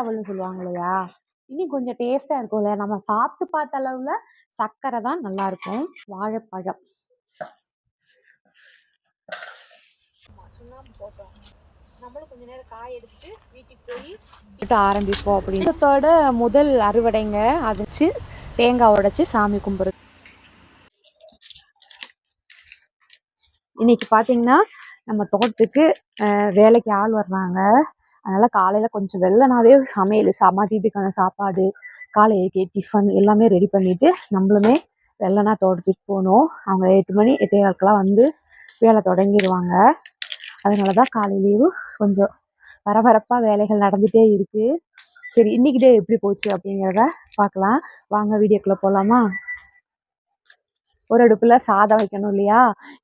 அவல்னு சொல்லுவாங்க இல்லையா இன்னும் கொஞ்சம் டேஸ்ட்டாக இருக்கும் இல்லையா நம்ம சாப்பிட்டு பார்த்த அளவில் சர்க்கரை தான் நல்லாயிருக்கும். வாழைப்பழம். சுண்ணாம்பு போட்டோம். நம்மளும் கொஞ்ச நேரம் காய எடுத்துட்டு வீட்டுக்கு போய் ஆரம்பிப்போம் அப்படின்னு. முதல் அறுவடைங்க அது வச்சு தேங்காய் உடைச்சி சாமி கும்பிடுறது. இன்னைக்கு பார்த்தீங்கன்னா நம்ம தோட்டத்துக்கு வேலைக்கு ஆள் வர்றாங்க. அதனால் காலையில் கொஞ்சம் வெள்ளனாவே சமையல் சமாதியத்துக்கான சாப்பாடு காலைக்கு டிஃபன் எல்லாமே ரெடி பண்ணிவிட்டு நம்மளுமே வெள்ளனா தோட்டத்துக்கு போகணும் அவங்க எட்டு மணி எட்டே காலக்கெல்லாம் வந்து வேலை தொடங்கிடுவாங்க அதனால தான் காலையிலேயும் கொஞ்சம் பரபரப்பாக வேலைகள் நடந்துகிட்டே இருக்குது சரி இன்னைக்கு டே எப்படி போச்சு அப்படிங்கிறத பார்க்கலாம். வாங்க வீடியோக்குள்ளே போகலாமா ஒரு அடுப்பில் சாதம் வைக்கணும் இல்லையா?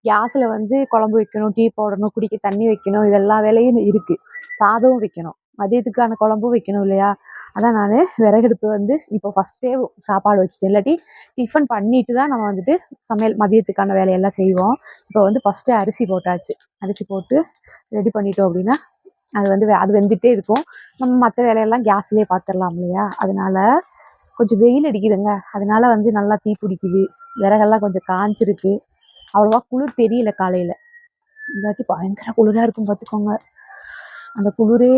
கேஸில் வந்து குழம்பு வைக்கணும் டீ போடணும் குடிக்க தண்ணி வைக்கணும் இதெல்லாம் வேலையும் இருக்குது சாதமும் வைக்கணும். மதியத்துக்கான குழம்பும் வைக்கணும் இல்லையா? அதான் நான் விறகடுப்பு வந்து இப்போ ஃபஸ்ட்டே சாப்பாடு வச்சுட்டேன். இல்லாட்டி டிஃபன் பண்ணிட்டு தான் நம்ம வந்துட்டு சமையல் மதியத்துக்கான வேலையெல்லாம் செய்வோம். இப்போ வந்து ஃபஸ்ட்டு அரிசி போட்டாச்சு. அரிசி போட்டு ரெடி பண்ணிட்டோம் அப்படின்னா அது வந்து அது வெந்துகிட்டே இருக்கும். நம்ம மற்ற வேலையெல்லாம் கேஸ்லேயே பார்த்துடலாம் இல்லையா? அதனால கொஞ்சம் வெயில் அடிக்குதுங்க. அதனால வந்து நல்லா தீ பிடிக்குது. விறகெல்லாம் கொஞ்சம் காஞ்சிருக்கு. அவ்வளோவா குளிர் தெரியல காலையில். இல்லாட்டி பயங்கர குளிராக இருக்கும் பார்த்துக்கோங்க. அந்த குளிரே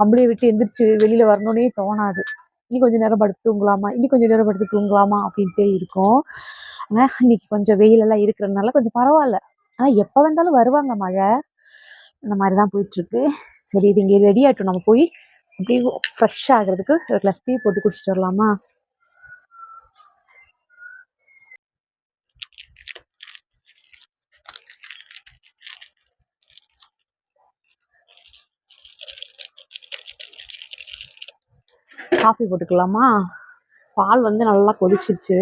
கம்பளியை விட்டு எந்திரிச்சு வெளியில் வரணுன்னே தோணாது. இனி கொஞ்சம் நேரம் படுத்து தூங்கலாமா? இனி கொஞ்சம் நேரம் படுத்து தூங்கலாமா? அப்படின்ட்டே இருக்கும். ஆனால் இன்னைக்கு கொஞ்சம் வெயிலெல்லாம் இருக்கிறதுனால கொஞ்சம் பரவாயில்ல. ஆனால் எப்போ வேண்டாலும் வருவாங்க மழை. இந்த மாதிரி தான் போயிட்டுருக்கு. சரி இது இங்கே ரெடி ஆகிட்டோம் நம்ம போய் அப்படியே ஃப்ரெஷ் ஆகிறதுக்கு ஒரு கிளாஸ் டீ போட்டு குடிச்சிட்டு வரலாமா? காஃபி போட்டுக்கலாமா? பால் வந்து நல்லா கொதிச்சிருச்சு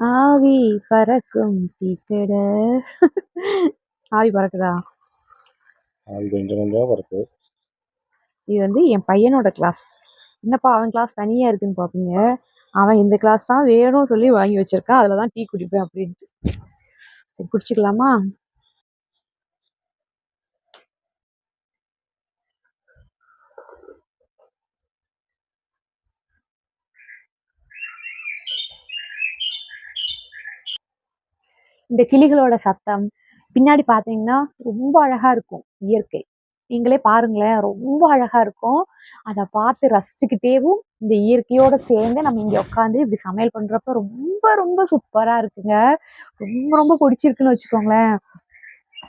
ஆவி பறக்கும் தீக்கட. ஆவி பறக்குதா? ஆவி கொஞ்சம் கொஞ்சம் பறக்கு இது வந்து என் பையனோட கிளாஸ் என்னப்பா அவன் கிளாஸ் தனியாக இருக்குன்னு பார்ப்பீங்க அவன் இந்த கிளாஸ் தான் வேணும்னு சொல்லி வாங்கி வச்சிருக்கான். அதில் தான் டீ குடிப்பேன் அப்படின்ட்டு. சரி குடிச்சிக்கலாமா? இந்த கிளிகளோட சத்தம் பின்னாடி பார்த்தீங்கன்னா ரொம்ப அழகா இருக்கும் இயற்கை. நீங்களே பாருங்களேன் ரொம்ப அழகா இருக்கும். அதை பார்த்து ரசிச்சுக்கிட்டேவும் இந்த இயற்கையோட சேர்ந்து நம்ம இங்கே உட்காந்து இப்படி சமையல் பண்றப்ப ரொம்ப ரொம்ப சூப்பரா இருக்குங்க. ரொம்ப ரொம்ப பிடிச்சிருக்குன்னு வச்சுக்கோங்களேன்.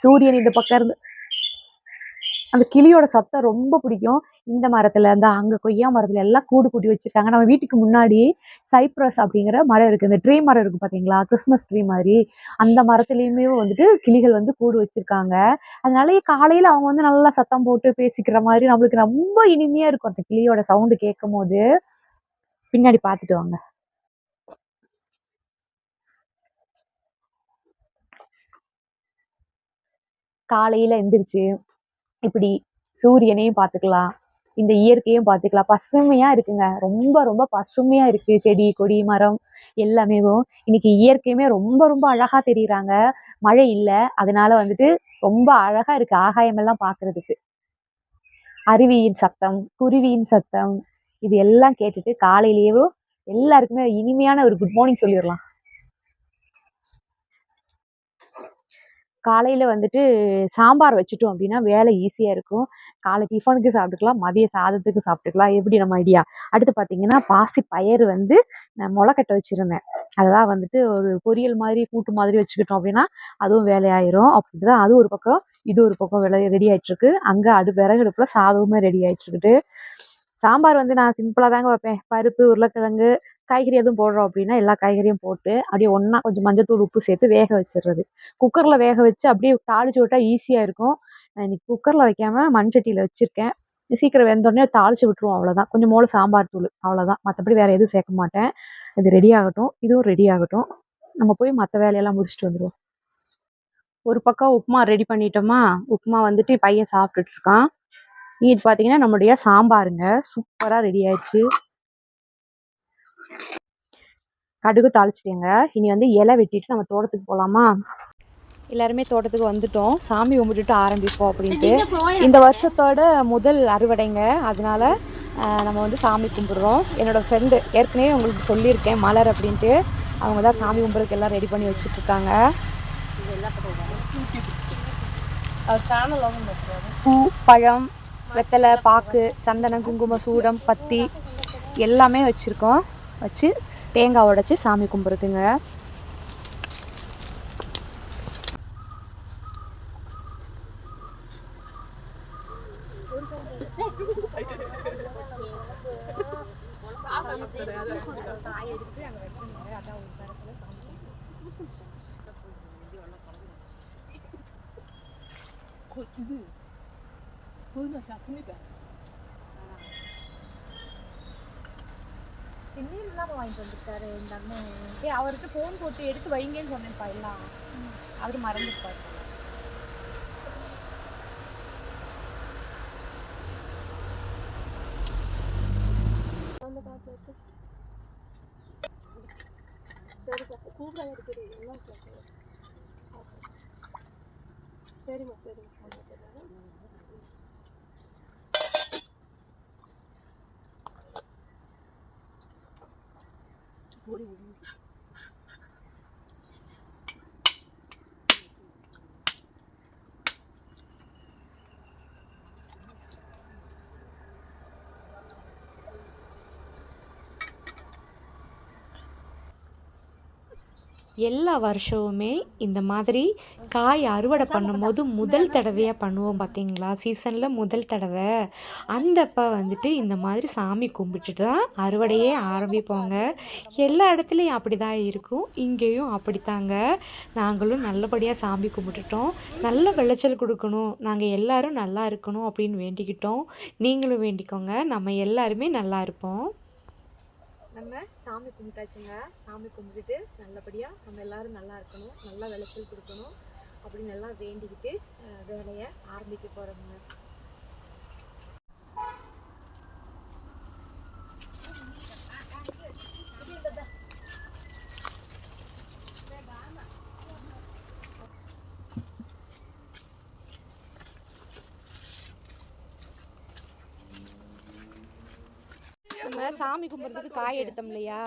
சூரியன் இந்த பக்கம் இருந்து அந்த கிளியோட சத்தம் ரொம்ப பிடிக்கும். இந்த மரத்துல அந்த அங்க கொய்யா மரத்துல எல்லாம் கூடு கூட்டி வச்சிருக்காங்க. நம்ம வீட்டுக்கு முன்னாடி சைப்ரஸ் அப்படிங்கிற மரம் இருக்கு. இந்த ட்ரீ மரம் இருக்கு பாத்தீங்களா? கிறிஸ்மஸ் ட்ரீ மாதிரி. அந்த மரத்துலயுமே வந்துட்டு கிளிகள் வந்து கூடு வச்சிருக்காங்க. அதனால காலையில அவங்க வந்து நல்லா சத்தம் போட்டு பேசிக்கிற மாதிரி நம்மளுக்கு ரொம்ப இனிமையா இருக்கும். அந்த கிளியோட சவுண்டு கேட்கும் போது பின்னாடி பாத்துட்டு வாங்க. காலையில எந்திரிச்சு இப்படி சூரியனையும் பார்த்துக்கலாம். இந்த இயற்கையும் பார்த்துக்கலாம். பசுமையா இருக்குங்க. ரொம்ப ரொம்ப பசுமையா இருக்கு. செடி கொடி மரம் எல்லாமே. இன்னைக்கு இயற்கையுமே ரொம்ப ரொம்ப அழகா தெரியுறாங்க. மழை இல்லை. அதனால வந்துட்டு ரொம்ப அழகா இருக்கு ஆகாயம் எல்லாம் பாக்குறதுக்கு அருவியின் சத்தம் குருவியின் சத்தம் இது எல்லாம் கேட்டுட்டு காலையிலேயோ எல்லாருக்குமே இனிமையான ஒரு குட் மார்னிங் சொல்லிடலாம். காலையில் வந்துட்டு சாம்பார் வச்சுட்டோம் அப்படின்னா வேலை ஈஸியாக இருக்கும். காலை டிஃபனுக்கு சாப்பிட்டுக்கலாம் மதிய சாதத்துக்கு சாப்பிட்டுக்கலாம். எப்படி நம்ம ஐடியா அடுத்து பார்த்தீங்கன்னா பாசி பயிறு வந்து நான் முளைக்கட்ட வச்சுருந்தேன். அதெல்லாம் வந்துட்டு ஒரு பொரியல் மாதிரி கூட்டு மாதிரி வச்சுக்கிட்டோம் அப்படின்னா அதுவும் வேலையாயிரும். அப்படி தான் அது ஒரு பக்கம் இது ஒரு பக்கம் வேலை ரெடி ஆகிட்டுருக்கு அங்கே அடு விறகடுப்பில் சாதமுமே ரெடி ஆகிட்டுருக்குது சாம்பார் வந்து நான் சிம்பிளாக தாங்க வைப்பேன். பருப்பு உருளைக்கிழங்கு காய்கறி எதுவும் போடுறோம் அப்படின்னா எல்லா காய்கறியும் போட்டு அப்படியே ஒன்றா கொஞ்சம் மஞ்சத்தூள் உப்பு சேர்த்து வேக வச்சிடுறது. குக்கரில் வேக வச்சு அப்படியே தாளிச்சு விட்டால் ஈஸியாக இருக்கும். நான் இன்னைக்கு குக்கரில் வைக்காமல் மண்சட்டியில் வச்சுருக்கேன். சீக்கிரம் வெந்தோடனே தாளிச்சு விட்டுருவோம் அவ்வளோதான் கொஞ்சம் மூளை சாம்பார் தூள் அவ்வளோதான் மற்றபடி வேறு எதுவும் சேர்க்க மாட்டேன். இது ரெடி ஆகட்டும். இதுவும் ரெடி ஆகட்டும். நம்ம போய் மற்ற வேலையெல்லாம் முடிச்சுட்டு வந்துடுவோம் ஒரு பக்கம் உப்புமா ரெடி பண்ணிட்டோமா? உப்புமா வந்துட்டு பையன் சாப்பிட்டுட்டு இருக்கான். இது பார்த்தீங்கன்னா நம்மளுடைய சாம்பாருங்க. சூப்பராக ரெடி ஆயிடுச்சு. கடுகு தாளிச்சிட்டேங்க. இனி வந்து இலை வெட்டிட்டு நம்ம தோட்டத்துக்கு போகலாமா எல்லாருமே தோட்டத்துக்கு வந்துட்டோம். சாமி கும்பிட்டுட்டு ஆரம்பிப்போம் அப்படின்ட்டு. இந்த வருஷத்தோட முதல் அறுவடைங்க. அதனால நம்ம வந்து சாமி கும்பிடுறோம். என்னோட ஃப்ரெண்டு ஏற்கனவே உங்களுக்கு சொல்லியிருக்கேன் மலர் அப்படின்ட்டு. அவங்க தான் சாமி கும்பிட்றதுக்கு எல்லாம் ரெடி பண்ணி வச்சுட்டு இருக்காங்க பூ பழம் வெத்தலை பாக்கு சந்தனம் குங்குமம் சூடம் பத்தி எல்லாமே வச்சுருக்கோம். வச்சு தேங்காய் உடைச்சி சாமி கும்பிடுதுங்க. திருநீர் வாங்கிட்டு வந்துருக்காரு இந்த அண்ணன் ஏ அவருக்கு ஃபோன் போட்டு எடுத்து வைங்கன்னு சொன்னேன்ப்பா எல்லாம். அவர் மறந்துருப்பாரு சரிம்மா சரிம்மா. what it? was எல்லா வருஷமுமே இந்த மாதிரி காய் அறுவடை பண்ணும்போது முதல் தடவையாக பண்ணுவோம் பார்த்தீங்களா? சீசனில் முதல் தடவை. அந்தப்போ வந்துட்டு இந்த மாதிரி சாமி கும்பிட்டுட்டு தான் அறுவடையே ஆரம்பிப்போங்க. எல்லா இடத்துலையும் அப்படி தான் இருக்கும். இங்கேயும் அப்படித்தாங்க. நாங்களும் நல்லபடியாக சாமி கும்பிட்டுட்டோம். நல்ல விளைச்சல் கொடுக்கணும். நாங்கள் எல்லாரும் நல்லா இருக்கணும் அப்படின்னு வேண்டிக்கிட்டோம். நீங்களும் வேண்டிக்கோங்க. நம்ம எல்லாருமே நல்லா இருப்போம். நம்ம சாமி கும்பிட்டாச்சுங்க. சாமி கும்பிட்டுட்டு நல்லபடியாக நம்ம எல்லாரும் நல்லா இருக்கணும். நல்லா விளைச்சல் கொடுக்கணும். அப்படின்னு எல்லாம் வேண்டிக்கிட்டு வேலையை ஆரம்பிக்க போகிறோங்க நம்ம சாமி கும்பிட்றதுக்கு காய் எடுத்தோம் இல்லையா?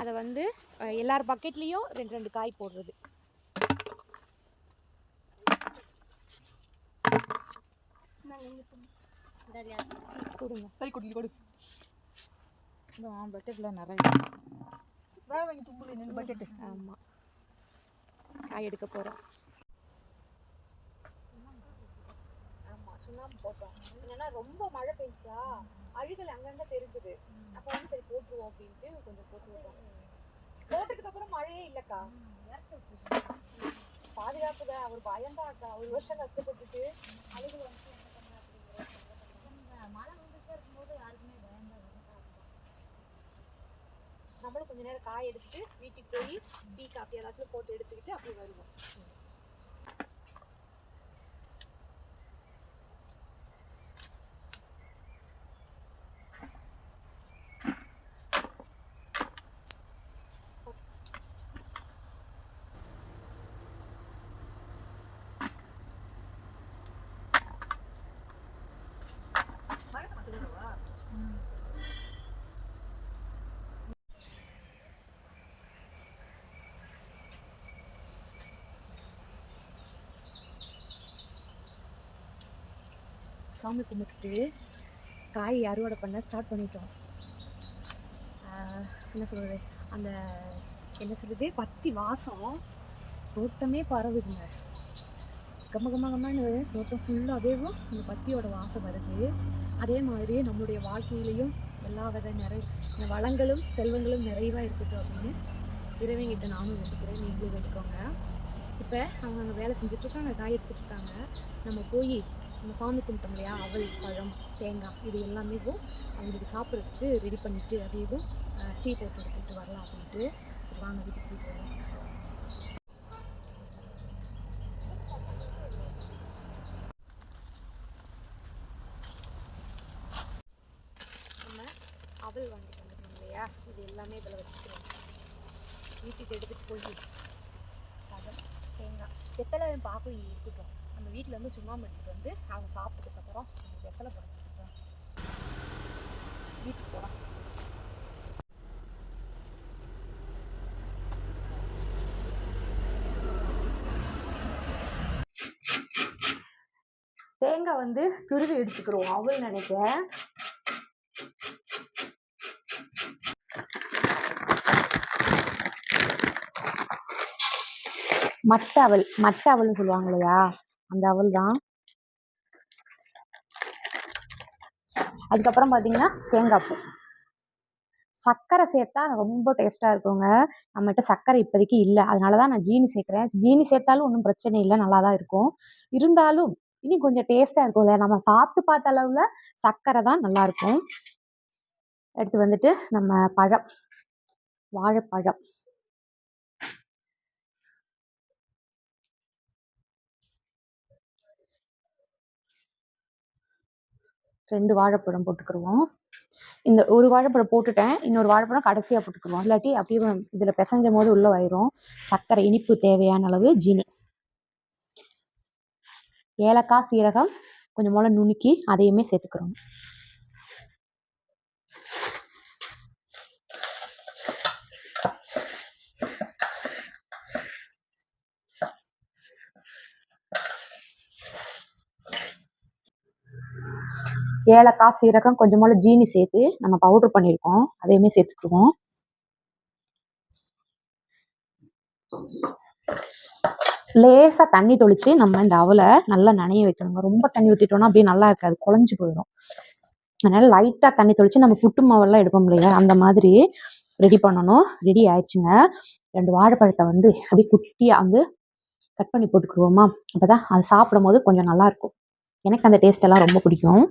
அதை வந்து எல்லார் பக்கெட்லேயும் ரெண்டு ரெண்டு காய் போடுறது. கொடுங்க. சரி கொடு கொடு. பக்கெட்டில் நிறைய. வாங்கி தும்புல நின்று பக்கெட்டு ஆமாம் காய் எடுக்க போகிறோம் ஆமாம் சுண்ணாம்பு போட்டோம். என்னன்னா ரொம்ப மழை பெஞ்சிட்டா அழுகல் அங்கங்கே தெரிஞ்சுது. அப்போ வந்து சரி போட்டுருவோம் அப்படின்ட்டு கொஞ்சம் போட்டு விட்டோம். போட்டதுக்கு அப்புறம் மழையே இல்லைக்கா. பாதுகாப்பு தான் ஒரு பயம் தான் அக்கா. ஒரு வருஷம் கஷ்டப்பட்டுட்டு அழுகல் வந்து மழை வந்துட்டே இருக்கும்போது யாருக்குமே பயம் தான் நம்மளும் கொஞ்ச நேரம் காய் எடுத்துட்டு வீட்டுக்கு போய் டீ காஃபி ஏதாச்சும் போட்டு எடுத்துக்கிட்டு அப்படியே வருவோம். சாமி கும்பிட்டுட்டு காய் அறுவடை பண்ண ஸ்டார்ட் பண்ணிட்டோம். என்ன சொல்கிறது அந்த என்ன சொல்கிறது பத்தி வாசம் தோட்டமே பரவுதுங்க. கம்ம கம்ம கம்மன்னு தோட்டம் ஃபுல்லாகவேவும் அந்த பத்தியோட வாசம் வருது. அதே மாதிரி நம்மளுடைய வாழ்க்கையிலையும் எல்லா வித நிறை வளங்களும் செல்வங்களும் நிறைவாக இருக்கட்டும் அப்படின்னு இறைவங்கிட்ட நானும் வேண்டிக்கிறேன். நீங்களும் வேண்டிக்கோங்க. இப்போ அவங்க அங்கே வேலை செஞ்சுட்ருக்காங்க காய் எடுத்துட்ருக்காங்க நம்ம போய் நம்ம சாமி கும்பிட்டோம் இல்லையா? அவள் பழம் தேங்காய் இது எல்லாமே அவங்களுக்கு சாப்பிட்றதுக்கு ரெடி பண்ணிவிட்டு இதுவும் டீ போட்டு எடுத்துகிட்டு வரலாம் அப்படின்ட்டு. சரி வாங்க வீட்டுக்கு போகலாம் நம்ம அவல் வாங்கிட்டு வந்துட்டோம் இல்லையா? இது எல்லாமே இதில் வச்சுக்கிறோம். வீட்டுக்கு எடுத்துகிட்டு போய் பழம் தேங்காய் எத்தனை பார்க்க எடுத்துட்டோம் நம்ம வீட்டில் இருந்து சும்மா எடுத்துகிட்டு வந்து அவங்க சாப்பிட்டதுக்கப்புறம் வெத்தலை பழம் வீட்டுக்கு போகலாம் தேங்காய் வந்து துருவி எடுத்துக்கிறோம் அவள் நினைக்கிறேன் மட்டை அவல் மட்டை அவல்னு சொல்லுவாங்க இல்லையா? அந்த அவல் தான். அதுக்கப்புறம் பார்த்தீங்கன்னா தேங்காய் பூ. சர்க்கரை சேர்த்தா ரொம்ப டேஸ்ட்டாக இருக்குங்க. நம்மகிட்ட சர்க்கரை இப்போதைக்கு இல்லை. அதனால தான் நான் ஜீனி சேர்க்குறேன். ஜீனி சேர்த்தாலும் ஒன்றும் பிரச்சனை இல்லை. நல்லா தான் இருக்கும். இருந்தாலும் இனி கொஞ்சம் டேஸ்ட்டாக இருக்கும்ல. நம்ம சாப்பிட்டு பார்த்த அளவில் சர்க்கரை தான் நல்லாயிருக்கும் எடுத்து வந்துட்டு நம்ம பழம். வாழைப்பழம். ரெண்டு வாழைப்பழம் போட்டுக்கிருவோம். இந்த ஒரு வாழைப்பழம் போட்டுட்டேன். இன்னொரு வாழைப்பழம் கடைசியாக போட்டுக்கிருவோம். இல்லாட்டி அப்படியே இதில் பிசைஞ்சும் போது உள்ளே ஆயிரும் சர்க்கரை இனிப்பு தேவையான அளவு ஜீனி. ஏலக்காய் சீரகம் கொஞ்சம் போல நுணுக்கி அதையுமே சேர்த்துக்கிறோம் ஏலக்காய் சீரகம் கொஞ்சம் ஜீனி சேர்த்து நம்ம பவுடர் பண்ணியிருக்கோம் அதையுமே சேர்த்துக்குவோம் லேசாக தண்ணி தொளிச்சு நம்ம இந்த அவலை நல்லா நனைய வைக்கணுங்க. ரொம்ப தண்ணி ஊற்றிட்டோம்னா அப்படியே நல்லா இருக்காது குழஞ்சு போயிடும். அதனால லைட்டாக தண்ணி தொளிச்சு நம்ம புட்டு மாவெல்லாம் எடுப்போம் இல்லையா அந்த மாதிரி ரெடி பண்ணணும். ரெடி ஆயிடுச்சுங்க. ரெண்டு வாழைப்பழத்தை வந்து அப்படியே குட்டியாக வந்து கட் பண்ணி போட்டுக்குருவோமா அப்போ தான் அது சாப்பிடும் போது கொஞ்சம் நல்லாயிருக்கும் எனக்கு அந்த டேஸ்ட் எல்லாம் ரொம்ப பிடிக்கும்.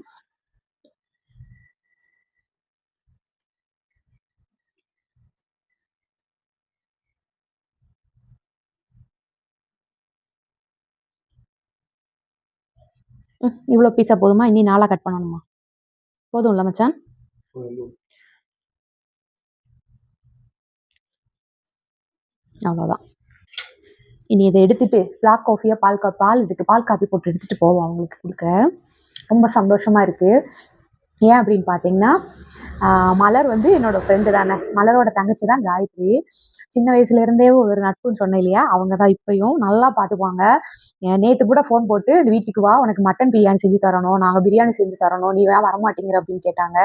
இவ்வளோ பீஸா போதுமா? இனி நாளாக கட் பண்ணணுமா? போதும்ல மச்சான்? அவ்வளோதான். இனி இதை எடுத்துட்டு பிளாக் காஃபியாக பால் கா பால் இதுக்கு பால் காப்பி போட்டு எடுத்துட்டு போவோம் அவங்களுக்கு கொடுக்க. ரொம்ப சந்தோஷமா இருக்கு. ஏன் அப்படின்னு பார்த்தீங்கன்னா மலர் வந்து என்னோட ஃப்ரெண்டு தானே. மலரோட தங்கச்சி தான் காயத்ரி. சின்ன வயசுல இருந்தே ஒரு நட்புன்னு சொன்னேன் இல்லையா? அவங்க தான் இப்பயும் நல்லா பார்த்துக்குவாங்க நேற்று கூட ஃபோன் போட்டு வீட்டுக்கு வா உனக்கு மட்டன் பிரியாணி செஞ்சு தரணும். நாங்கள் பிரியாணி செஞ்சு தரணும். நீ ஏன் வரமாட்டேங்கிற அப்படின்னு கேட்டாங்க.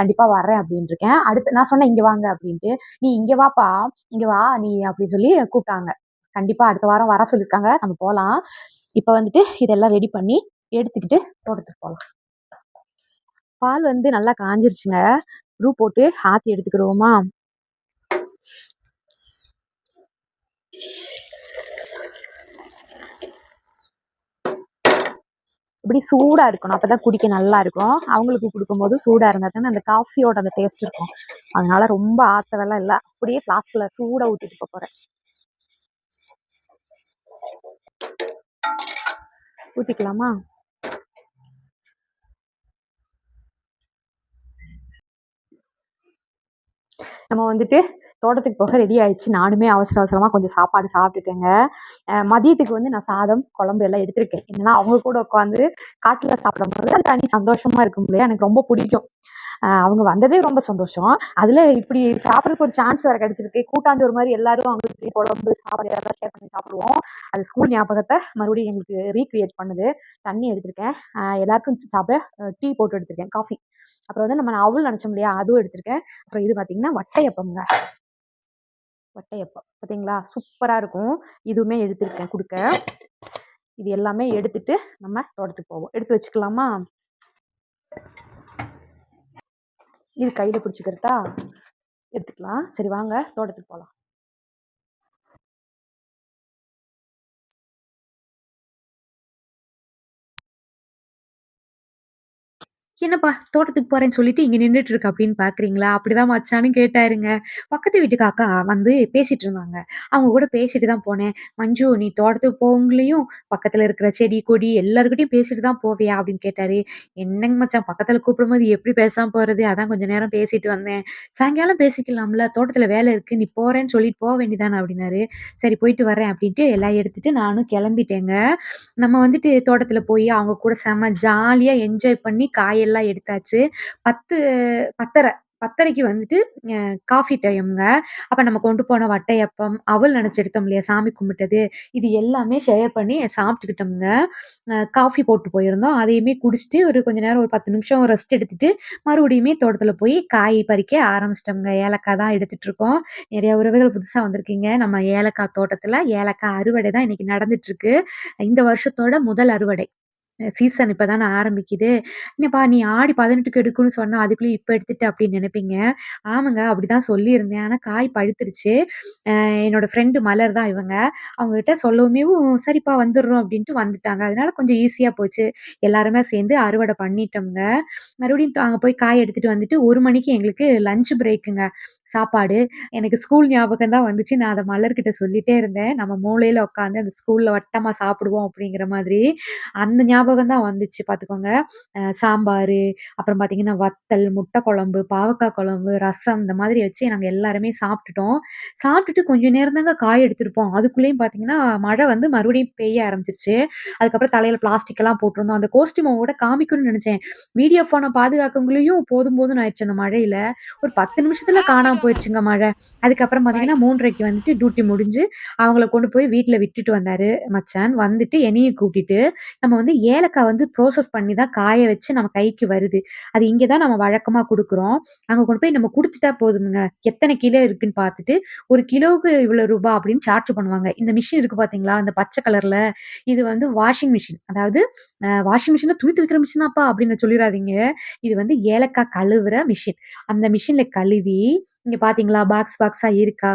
கண்டிப்பாக வர்றேன் அப்படின்னு இருக்கேன். அடுத்து நான் சொன்னேன் இங்கே வாங்க அப்படின்ட்டு. நீ இங்கே வாப்பா இங்கே வா நீ அப்படின்னு சொல்லி கூப்பிட்டாங்க. கண்டிப்பாக அடுத்த வாரம் வர சொல்லியிருக்காங்க. நம்ம போகலாம் இப்போ வந்துட்டு இதெல்லாம் ரெடி பண்ணி எடுத்துக்கிட்டு தோட்டத்துக்கு போகலாம் பால் வந்து நல்லா காஞ்சிருச்சுங்க. ரூ போட்டு ஆற்றி எடுத்துக்கிடுவோமா? இப்படி சூடா இருக்கணும். அப்பதான் குடிக்க நல்லா இருக்கும். அவங்களுக்கு கொடுக்கும்போது சூடா இருந்தா தானே அந்த காஃபியோட அந்த டேஸ்ட் இருக்கும். அதனால ரொம்ப ஆத்தவெல்லாம் இல்லை. அப்படியே ஃப்ளாஸ்க்ல சூடாக ஊத்திட்டு போகிறேன் ஊற்றிக்கலாமா நம்ம வந்துட்டு தோட்டத்துக்கு போக ரெடி ஆயிடுச்சு. நானுமே அவசர அவசரமாக கொஞ்சம் சாப்பாடு சாப்பிட்டுட்டேங்க. அஹ் மதியத்துக்கு வந்து நான் சாதம் குழம்பு எல்லாம் எடுத்திருக்கேன். என்னன்னா அவங்க கூட உட்காந்து காட்டில் சாப்பிடும்போது அது தனி சந்தோஷமா இருக்கும் இல்லையா? எனக்கு ரொம்ப பிடிக்கும். அவங்க வந்ததே ரொம்ப சந்தோஷம். அதில் இப்படி சாப்பிட்றதுக்கு ஒரு சான்ஸ் வேறு கிடைச்சிருக்கு. கூட்டாஞ்சோறு மாதிரி எல்லாரும் அவங்களுக்கு குழம்பு சாப்பாடு எல்லாம் ஷேர் பண்ணி சாப்பிடுவோம். அது ஸ்கூல் ஞாபகத்தை மறுபடியும் எங்களுக்கு ரீக்ரியேட் பண்ணுது. தண்ணி எடுத்திருக்கேன். எல்லாருக்கும் சாப்பிட டீ போட்டு எடுத்திருக்கேன். காஃபி அப்புறம் வந்து நம்ம அவள் நினச்சோம் இல்லையா? அதுவும் எடுத்திருக்கேன். அப்புறம் இது பார்த்தீங்கன்னா வட்டையப்பம்ங்க. வட்டையப்பம். பார்த்தீங்களா சூப்பராக இருக்கும். இதுவுமே எடுத்திருக்கேன் கொடுக்க. இது எல்லாமே எடுத்துட்டு நம்ம தோட்டத்துக்கு போவோம். எடுத்து வச்சுக்கலாமா? இது கையில் பிடிச்சிக்கிறட்டா? எடுத்துக்கலாம். சரி வாங்க. தோட்டத்துக்கு போகலாம் என்னப்பா தோட்டத்துக்கு போறேன்னு சொல்லிட்டு இங்க நின்றுட்டு இருக்கு அப்படின்னு பாக்குறீங்களா? அப்படிதான் மச்சான்னு கேட்டாருங்க. பக்கத்து வீட்டுக்கு அக்கா வந்து பேசிட்டு இருந்தாங்க. அவங்க கூட பேசிட்டு தான் போனேன். மஞ்சு நீ தோட்டத்துக்கு போவங்களையும் பக்கத்துல இருக்கிற செடி கொடி எல்லாருக்கிட்டையும் பேசிட்டு தான் போவியா? அப்படின்னு கேட்டாரு. என்னங்க மச்சான் பக்கத்துல கூப்பிடும்போது எப்படி பேசாம போறது? அதான் கொஞ்ச நேரம் பேசிட்டு வந்தேன். சாயங்காலம் பேசிக்கலாம்ல தோட்டத்துல வேலை இருக்கு நீ போறேன்னு சொல்லிட்டு போக வேண்டியதானே அப்படின்னாரு. சரி போயிட்டு வரேன் அப்படின்ட்டு எல்லாம் எடுத்துட்டு நானும் கிளம்பிட்டேங்க. நம்ம வந்துட்டு தோட்டத்துல போய் அவங்க கூட செம ஜாலியா என்ஜாய் பண்ணி காயெல்லாம் எடுத்தாச்சு. பத்து பத்தரை பத்தரைக்கு வந்துட்டு காஃபி டைம்ங்க அப்போ நம்ம கொண்டு போன வட்டையப்பம் அவள் நினச்சி எடுத்தோம் இல்லையா? சாமி கும்பிட்டது. இது எல்லாமே ஷேர் பண்ணி சாப்பிட்டுக்கிட்டோம்ங்க. காஃபி போட்டு போயிருந்தோம். அதையுமே குடிச்சிட்டு ஒரு கொஞ்ச நேரம் ஒரு பத்து நிமிஷம் ரெஸ்ட் எடுத்துட்டு மறுபடியுமே தோட்டத்தில் போய் காய் பறிக்க ஆரம்பிச்சிட்டோம்ங்க. ஏலக்காய் தான் எடுத்துகிட்டு இருக்கோம் நிறைய உறவுகள் புதுசாக வந்திருக்கீங்க. நம்ம ஏலக்காய் தோட்டத்தில் ஏலக்காய் அறுவடை தான் இன்னைக்கு நடந்துட்டுருக்கு. இந்த வருஷத்தோட முதல் அறுவடை. சீசன் இப்பதானே ஆரம்பிக்குது. என்னப்பா நீ ஆடி பதினெட்டுக்கு எடுக்கணும்னு சொன்னால் அதுக்குள்ளே இப்போ எடுத்துட்டு அப்படின்னு நினைப்பீங்க. ஆமாங்க அப்படிதான் சொல்லியிருந்தேன். ஆனால் காய் பழுத்துருச்சு. என்னோடய என்னோட ஃப்ரெண்டு மலர் தான் இவங்க. அவங்ககிட்ட சொல்லவுமே சரிப்பா வந்துடுறோம் அப்படின்ட்டு வந்துட்டாங்க. அதனால கொஞ்சம் ஈஸியாக போச்சு. எல்லாருமே சேர்ந்து அறுவடை பண்ணிட்டோம்ங்க. மறுபடியும் அங்கே போய் காய் எடுத்துட்டு வந்துட்டு ஒரு மணிக்கு எங்களுக்கு லஞ்ச் பிரேக்குங்க சாப்பாடு. எனக்கு ஸ்கூல் ஞாபகம் தான் வந்துச்சு. நான் அதை மலர்கிட்ட சொல்லிட்டே இருந்தேன். நம்ம மூளையில் உட்காந்து அந்த ஸ்கூலில் வட்டமாக சாப்பிடுவோம் அப்படிங்கிற மாதிரி. அந்த ஞாபகம் தான் வந்துச்சு பார்த்துக்கோங்க. சாம்பார் அப்புறம் பார்த்தீங்கன்னா வத்தல் முட்டை குழம்பு பாவக்காய் குழம்பு ரசம் இந்த மாதிரி வச்சு நாங்கள் எல்லாருமே சாப்பிட்டுட்டோம். சாப்பிட்டுட்டு கொஞ்ச நேரம் தாங்க காய் எடுத்துருப்போம். அதுக்குள்ளேயும் பார்த்தீங்கன்னா மழை வந்து மறுபடியும் பெய்ய ஆரம்பிச்சிருச்சு. அதுக்கப்புறம் தலையில் பிளாஸ்டிக் எல்லாம் போட்டிருந்தோம். அந்த கோஸ்டியூமோட காமிக்கணும்னு நினச்சேன். வீடியோ ஃபோனை பாதுகாக்கவங்களையும் போதும் போதும் ஆயிடுச்சு அந்த மழையில. ஒரு பத்து நிமிஷத்துல காணாம போயிடுச்சுங்க மழை. அதுக்கப்புறம் பார்த்தீங்கன்னா மூன்றரைக்கு வந்துட்டு டியூட்டி முடிஞ்சு அவங்கள கொண்டு போய் வீட்டில் விட்டுட்டு வந்தாரு மச்சான். வந்துட்டு என்னையும் கூட்டிட்டு. நம்ம வந்து ஏலக்காய் வந்து ப்ரோசஸ் பண்ணி தான் காய வச்சு நம்ம கைக்கு வருது. அது இங்கே தான் நம்ம வழக்கமாக கொடுக்குறோம். அங்கே கொண்டு போய் நம்ம கொடுத்துட்டா போதுங்க எத்தனை கிலோ இருக்குன்னு பார்த்துட்டு ஒரு கிலோவுக்கு இவ்வளோ ரூபா அப்படின்னு சார்ஜ் பண்ணுவாங்க. இந்த மிஷின் இருக்கு பார்த்தீங்களா அந்த பச்சை கலரில் இது வந்து வாஷிங் மிஷின் அதாவது வாஷிங் மிஷினில் துணி துவைக்கிற மிஷினாப்பா அப்படின்னு சொல்லிடாதீங்க. இது வந்து ஏலக்காய் கழுவுற மிஷின் அந்த மிஷினில் கழுவி இங்கே பார்த்தீங்களா பாக்ஸ் பாக்ஸா இருக்கா?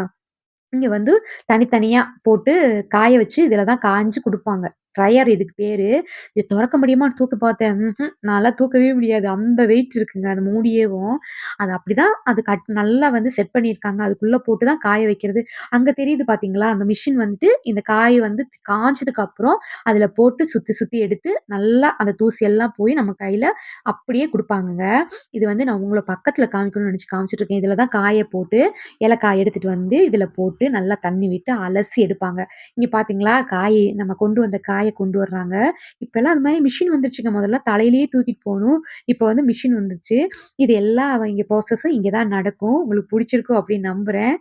இங்கே வந்து தனித்தனியாக போட்டு காய வச்சு இதில் தான் காஞ்சு கொடுப்பாங்க. ட்ரையர் இதுக்கு பேரு. இது திறக்க முடியுமா? தூக்க பார்த்தேன். நல்லா நான்லாம் தூக்கவே முடியாது. அந்த வெயிட் இருக்குங்க. அந்த மூடியேவும். அது அப்படிதான் அது கட் நல்லா வந்து செட் பண்ணியிருக்காங்க. அதுக்குள்ள போட்டு தான் காய வைக்கிறது. அங்க தெரியுது பாத்தீங்களா? அந்த மிஷின் வந்துட்டு இந்த காய் வந்து காஞ்சதுக்கு அப்புறம் அதுல போட்டு சுத்தி சுத்தி எடுத்து நல்லா அந்த தூசி எல்லாம் போய் நம்ம கையில அப்படியே கொடுப்பாங்கங்க. இது வந்து நான் உங்களை பக்கத்துல காமிக்கணும்னு நினைச்சு காமிச்சிட்டு இருக்கேன் தான் காயை போட்டு ஏலக்காய் எடுத்துட்டு வந்து இதுல போட்டு நல்லா தண்ணி விட்டு அலசி எடுப்பாங்க. இங்க பாத்தீங்களா? காய் நம்ம கொண்டு வந்த காய் கொண்டு வர்றாங்க. இப்போல்லாம் அந்த மாதிரி மிஷின் வந்துருச்சுங்க. முதல்ல தலையிலேயே தூக்கிட்டு போகணும். இப்போ வந்து மிஷின் வந்துருச்சு. இது எல்லா இங்கே ப்ராசஸும் இங்கே தான் நடக்கும். உங்களுக்கு பிடிச்சிருக்கும் அப்படின்னு நம்புகிறேன்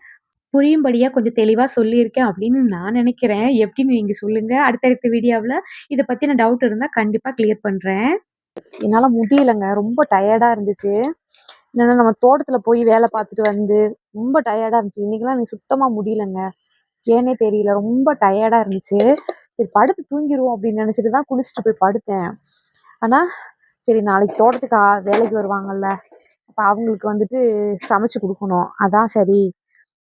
புரியும்படியாக கொஞ்சம் தெளிவாக சொல்லியிருக்கேன் அப்படின்னு நான் நினைக்கிறேன். எப்படின்னு நீங்கள் சொல்லுங்கள் அடுத்தடுத்த வீடியோவில் இதை பற்றின டவுட் இருந்தால் கண்டிப்பாக கிளியர் பண்ணுறேன் என்னால் முடியலங்க. ரொம்ப டயர்டாக இருந்துச்சு. என்னென்னா நம்ம தோட்டத்தில் போய் வேலை பார்த்துட்டு வந்து ரொம்ப டயர்டாக இருந்துச்சு. இன்றைக்கெலாம் எனக்கு சுத்தமாக முடியலங்க. ஏன்னே தெரியல. ரொம்ப டயர்டாக இருந்துச்சு. சரி படுத்து தூங்கிடுவோம் அப்படின்னு நினச்சிட்டு தான் குளிச்சுட்டு போய் படுத்தேன். ஆனால் சரி நாளைக்கு தோட்டத்துக்கு வேலைக்கு வருவாங்கல்ல அப்போ அவங்களுக்கு வந்துட்டு சமைச்சு கொடுக்கணும். அதான் சரி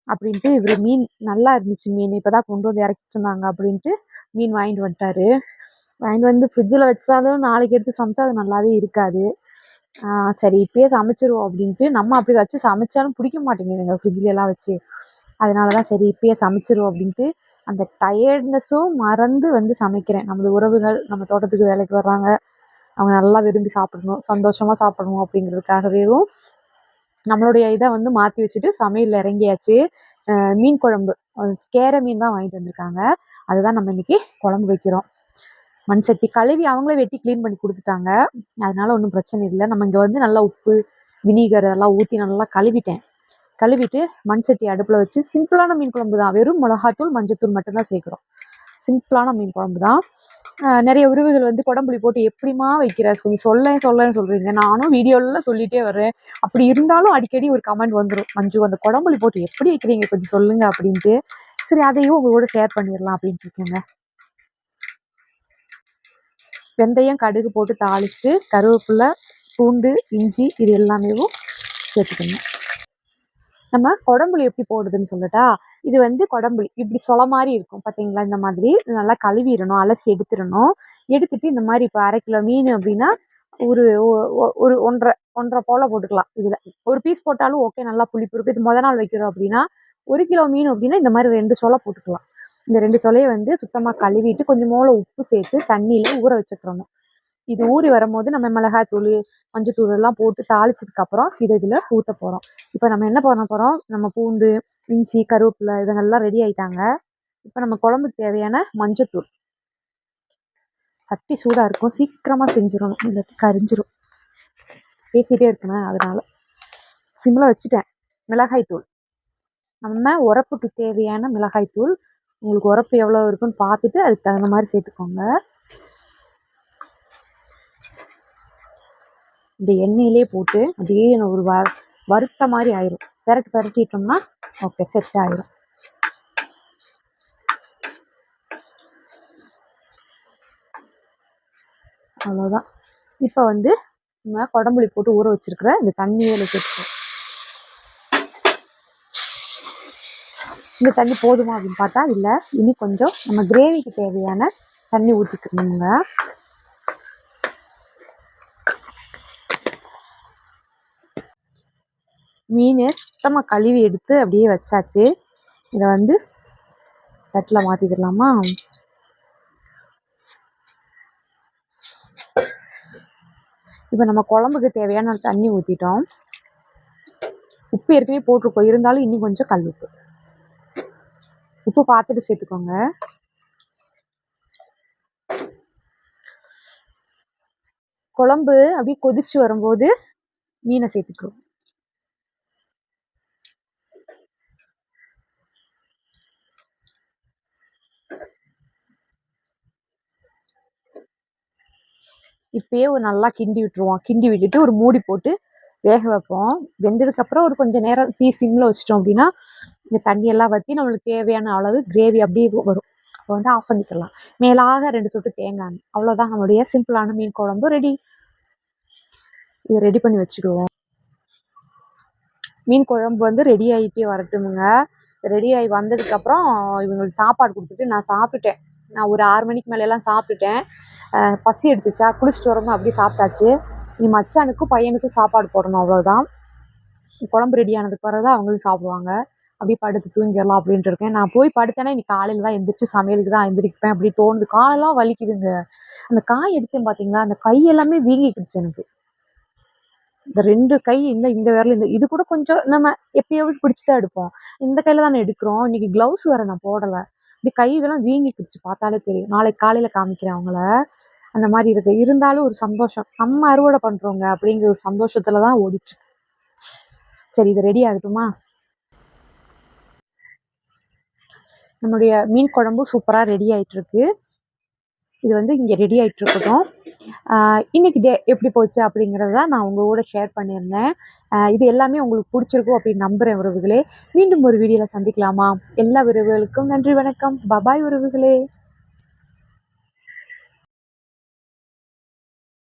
அப்படின்ட்டு இவர் மீன் நல்லா இருந்துச்சு மீன் இப்போ தான் கொண்டு வந்து இறக்கிட்டு இருந்தாங்க அப்படின்ட்டு மீன் வாங்கிட்டு வந்துட்டாரு. வாங்கிட்டு வந்து ஃப்ரிட்ஜில் வச்சாலும் நாளைக்கு எடுத்து சமைச்சா அது நல்லாவே இருக்காது. சரி இப்பயே சமைச்சிருவோம் அப்படின்ட்டு நம்ம அப்படி வச்சு சமைச்சாலும் பிடிக்க மாட்டேங்குதுங்க ஃப்ரிட்ஜில் எல்லாம் வச்சு. அதனால தான் சரி இப்பயே சமைச்சிருவோம் அப்படின்ட்டு அந்த டயர்ட்னஸும் மறந்து வந்து சமைக்கிறேன். நமது உறவுகள் நம்ம தோட்டத்துக்கு வேலைக்கு வர்றாங்க. அவங்க நல்லா விரும்பி சாப்பிடணும் சந்தோஷமாக சாப்பிடணும் அப்படிங்கிறதுக்காகவேவும் நம்மளுடைய இதை வந்து மாற்றி வச்சுட்டு சமையல் இறங்கியாச்சு. மீன் குழம்பு. கேர மீன் தான் வாங்கிட்டு வந்திருக்காங்க. அதுதான் நம்ம இன்னைக்கு குழம்பு வைக்கிறோம். மண் சட்டி கழுவி அவங்களே வெட்டி க்ளீன் பண்ணி கொடுத்துட்டாங்க. அதனால ஒன்றும் பிரச்சனை இல்லை. நம்ம இங்கே வந்து நல்லா உப்பு வினிகர் அதெல்லாம் ஊற்றி நல்லா கழுவிட்டேன். கழுவிட்டு மண் சட்டி அடுப்பில் வச்சு சிம்பிளான மீன் குழம்பு தான். வெறும் மிளகாத்தூள் மஞ்சத்தூள் மட்டும்தான் சேர்க்குறோம். சிம்பிளான மீன் குழம்பு தான். நிறைய உறவுகள் வந்து குடம்புளி போட்டு எப்படிமா வைக்கிற? கொஞ்சம் சொல்லேன் சொல்லேன்னு சொல்கிறீங்க நானும் வீடியோலாம் சொல்லிட்டே வர்றேன். அப்படி இருந்தாலும் அடிக்கடி ஒரு கமெண்ட் வந்துடும் மஞ்சு அந்த குடம்புளி போட்டு எப்படி வைக்கிறீங்க? கொஞ்சம் சொல்லுங்கள் அப்படின்ட்டு. சரி அதையும் உங்களோட ஷேர் பண்ணிடலாம் அப்படின்ட்டு இருக்கேங்க. வெந்தயம் கடுகு போட்டு தாளிச்சுட்டு கருவேப்பிலை பூண்டு இஞ்சி இது எல்லாமேவும் சேர்த்துக்கணும் நம்ம குடம்புளி எப்படி போடுதுன்னு சொல்லட்டா இது வந்து குடம்புளி இப்படி சொல மாதிரி இருக்கும். பார்த்தீங்களா இந்த மாதிரி நல்லா கழுவிடணும் அலசி எடுத்துடணும். எடுத்துட்டு இந்த மாதிரி இப்போ அரை கிலோ மீன் அப்படின்னா ஒரு ஒ- ஒ- ஒரு ஒன்றரை ஒன்றரை போல போட்டுக்கலாம் இதில். ஒரு பீஸ் போட்டாலும் ஓகே நல்லா புளிப்பு இருக்கும். இது முத நாள் வைக்கிறோம் அப்படின்னா ஒரு கிலோ மீன் அப்படின்னா இந்த மாதிரி ரெண்டு சோளை போட்டுக்கலாம். இந்த ரெண்டு சொலையை வந்து சுத்தமாக கழுவிட்டு கொஞ்சம் மூளை உப்பு சேர்த்து தண்ணியில் ஊற வச்சுக்கிறணும் இது ஊறி வரும்போது நம்ம மிளகாய் தூள் மஞ்சத்தூள் எல்லாம் போட்டு தாளிச்சதுக்கு அப்புறம் இதை இதில் ஊற்ற போகிறோம் இப்போ நம்ம என்ன பண்ண போகிறோம் நம்ம பூண்டு இஞ்சி கருவேப்பிலை இதெல்லாம் ரெடி ஆயிட்டாங்க. இப்போ நம்ம குழம்புக்கு தேவையான மஞ்சத்தூள் சட்டி சூடாக இருக்கும். சீக்கிரமாக செஞ்சிடணும். இல்லாட்டி கரிஞ்சிரும். பேசிகிட்டே இருக்கணும் அதனால. சிம்மில் வச்சுட்டேன். மிளகாய் தூள். நம்ம உரப்புக்கு தேவையான மிளகாய் தூள். உங்களுக்கு உரப்பு எவ்வளோ இருக்குன்னு பார்த்துட்டு அதுக்கு தகுந்த மாதிரி சேர்த்துக்கோங்க. இந்த எண்ணெயிலே போட்டு அப்படியே ஒரு வ வறுத்த மாதிரி ஆயிரும். பெரட்டு பெரட்டிட்டோம்னா ஓகே செட் ஆயிரும். அவ்வளோதான் இப்போ வந்து நம்ம குடம்புளி போட்டு ஊற வச்சிருக்கிற இந்த தண்ணியில் சேர்த்துக்கணும் இந்த தண்ணி போதுமா அப்படின்னு பார்த்தா இல்லை இனி கொஞ்சம் நம்ம கிரேவிக்கு தேவையான தண்ணி ஊற்றிக்கணுங்க மீன் சுத்தமாக கழுவி எடுத்து அப்படியே வச்சாச்சு. இதை வந்து தட்டில் மாற்றிக்கிடலாமா இப்போ நம்ம குழம்புக்கு தேவையான தண்ணி ஊற்றிட்டோம் உப்பு ஏற்கனவே போட்டிருக்கோம். இருந்தாலும் இன்னும் கொஞ்சம் கல் உப்பு. உப்பு பார்த்துட்டு சேர்த்துக்கோங்க. குழம்பு அப்படியே கொதிச்சு வரும்போது மீனை சேர்த்துக்கிறோம். இப்பயே ஒரு நல்லா கிண்டி விட்டுருவோம். கிண்டி விட்டுட்டு ஒரு மூடி போட்டு வேக வைப்போம். வெந்ததுக்கப்புறம் ஒரு கொஞ்சம் நேரம் டீ சிம்மில் வச்சிட்டோம் அப்படின்னா இந்த தண்ணியெல்லாம் வற்றி நம்மளுக்கு தேவையான அளவு கிரேவி அப்படியே வரும். அப்போ வந்து ஆஃப் பண்ணிக்கலாம். மேலாக ரெண்டு சொட்டு தேங்காய் அவ்வளோதான் நம்மளுடைய சிம்பிளான மீன் குழம்பு ரெடி இதை ரெடி பண்ணி வச்சுக்குவோம். மீன் குழம்பு வந்து ரெடி ஆகிட்டே வரட்டுமுங்க. ரெடி ஆகி வந்ததுக்கப்புறம் இவங்களுக்கு சாப்பாடு கொடுத்துட்டு நான் சாப்பிட்டேன் நான் ஒரு ஆறு மணிக்கு மேலெல்லாம் சாப்பிட்டுட்டேன். பசி எடுத்துச்சா? குளிச்சுட்டு வரணும் அப்படியே சாப்பிட்டாச்சு. நீ மச்சானுக்கும் பையனுக்கும் சாப்பாடு போடணும் அவ்வளோதான் குழம்பு ரெடி ஆனதுக்கு பிறகு தான் அவங்களும் சாப்பிடுவாங்க. அப்படியே படுத்து தூங்கிடலாம் அப்படின்ட்டு இருக்கேன். நான் போய் படுத்தேன்னா இன்னைக்கு காலையில் தான் எந்திரிச்சு சமையலுக்கு தான் எந்திரிப்பேன். அப்படி தோணுது. காலெல்லாம் வலிக்குதுங்க. அந்த காய் எடுத்தேன் பார்த்தீங்களா அந்த கை எல்லாமே வீங்கிக்கிடுச்சு எனக்கு. இந்த ரெண்டு கை இந்த இந்த விரல் இந்த இது கூட கொஞ்சம் நம்ம எப்பயாவது பிடிச்சி தான் எடுப்போம். இந்த கையில் தானே எடுக்கிறோம். இன்னைக்கு க்ளவுஸ் வேறு நான் போடலை. இப்படி கை இதெல்லாம் வீங்கிக்கிடுச்சு பார்த்தாலே தெரியும். நாளைக்கு காலையில் காமிக்கிறேன் அவங்கள. அந்த மாதிரி இருக்கு. இருந்தாலும் ஒரு சந்தோஷம். நம்ம அறுவடை பண்ணுறோங்க அப்படிங்கிற ஒரு சந்தோஷத்தில் தான் ஓடிட்டு சரி இது ரெடி ஆகட்டுமா? நம்மளுடைய மீன் குழம்பு சூப்பராக ரெடி ஆகிட்டுருக்கு இது வந்து இங்கே ரெடி ஆகிட்டு இருக்கட்டும். இன்னைக்கு டே எப்படி போச்சு அப்படிங்கிறத நான் உங்கள் கூட ஷேர் பண்ணியிருந்தேன் இது எல்லாமே உங்களுக்கு பிடிச்சிருக்கும் அப்படின்னு நம்புகிறேன் உறவுகளே. மீண்டும் ஒரு வீடியோவில் சந்திக்கலாமா? எல்லா உறவுகளுக்கும் நன்றி வணக்கம். பபாய் உறவுகளே.